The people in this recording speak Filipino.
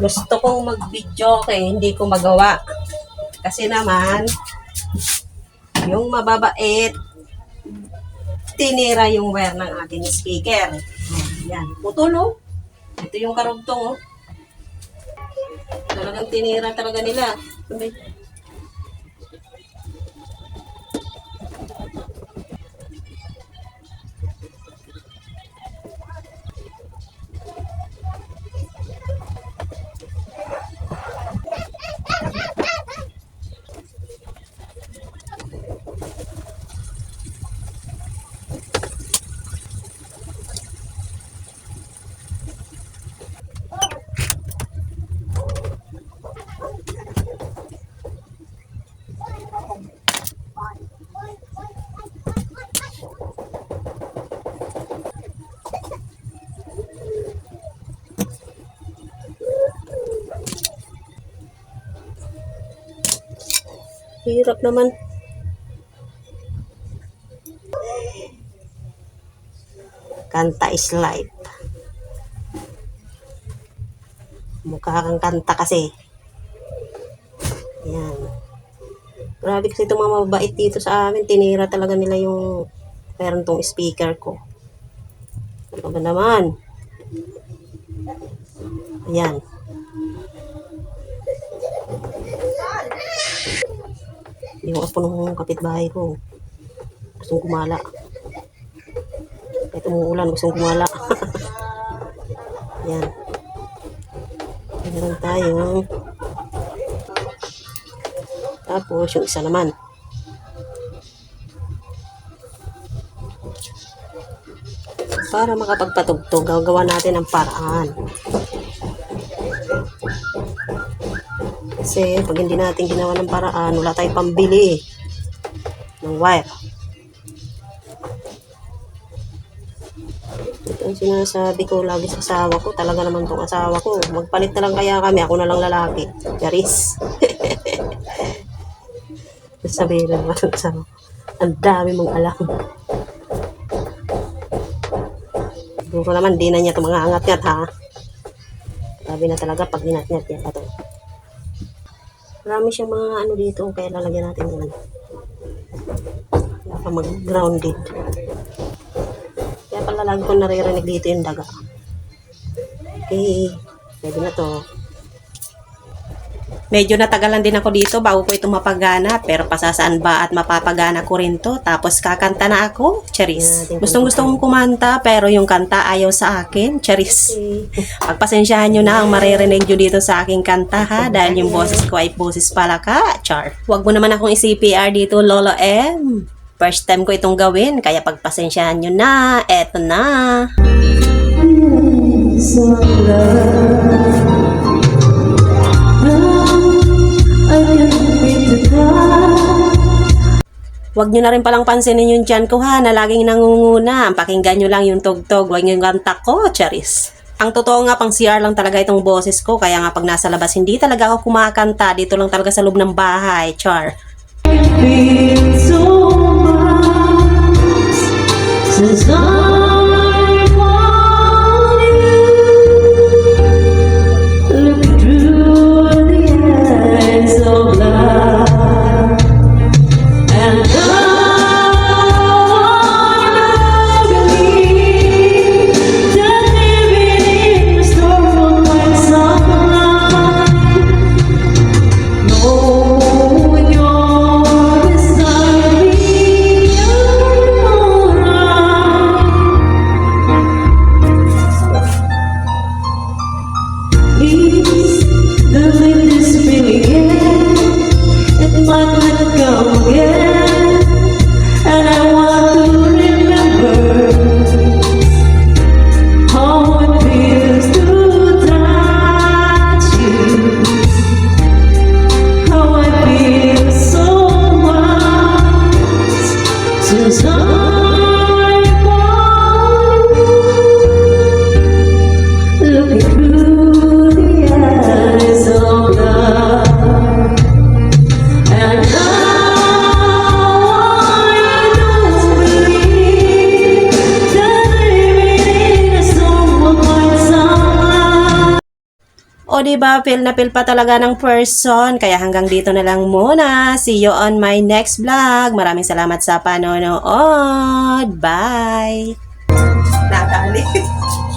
gusto kong mag-video kaya hindi ko magawa. Kasi naman, yung mababait, tinira yung wire ng ating speaker. Yan, putol. Ito yung karugtong oh. Talagang tinira talaga nila. Sabi, Hirap naman. Kanta is life. Mukha kang kanta kasi. Yan. Grabe kasi itong mga mabait dito sa amin. Tinira talaga nila yung meron tong speaker ko. Ano ba naman? Ayan. Yung apo ng kapitbahay ko. Gustong kumala. Kahit umuulan, gustong kumala. Yan. Meron tayong tapos yung isa naman. Para makapagpatugtog, gagawa natin ang paraan. Kasi pag hindi natin ginawa ng paraan, wala tayong pambili ng wire. Ito ang sinasabi ko lagi sa asawa ko. Talaga naman tong asawa ko. Magpalit na lang kaya kami. Ako na lang lalaki. Yaris. Sabihin lang naman ang dami mong alam. Siguro naman, di na niya ito mga angat-ngat ha. Sabi na talaga pag ginat-ngat yan pa to. Marami siyang mga ano dito, kaya lalagyan natin. Wala pa mag-grounded. Kaya pala lagi ko naririnig dito yung daga. Okay, pwede na to. Medyo natagalan din ako dito bago ko ito mapagana pero pasasaan ba at mapapagana ko rin to tapos kakanta na ako, Charis. Gustong gusto kong kumanta pero yung kanta ayaw sa akin, Charis. Pagpasensyahan nyo na ang maririnig nyo dito sa aking kanta ha dahil yung boses ko ay boses palaka, Char. Huwag mo naman akong i-CPR dito, Lolo M. First time ko itong gawin kaya pagpasensyahan nyo na, eto na. Huwag nyo na rin palang pansinin yung tiyan ko ha, na laging nangunguna. Pakinggan nyo lang yung tugtog, huwag nyo kanta ko, charis. Ang totoo nga, pang CR lang talaga itong boses ko, kaya nga pag nasa labas, hindi talaga ako kumakanta. Dito lang talaga sa loob ng bahay, char. Since It's the latest feeling, yeah. It might not go again. O di ba feel na feel pa talaga ng person. Kaya hanggang dito na lang muna. See you on my next vlog. Maraming salamat sa panonood. Bye! Nadali.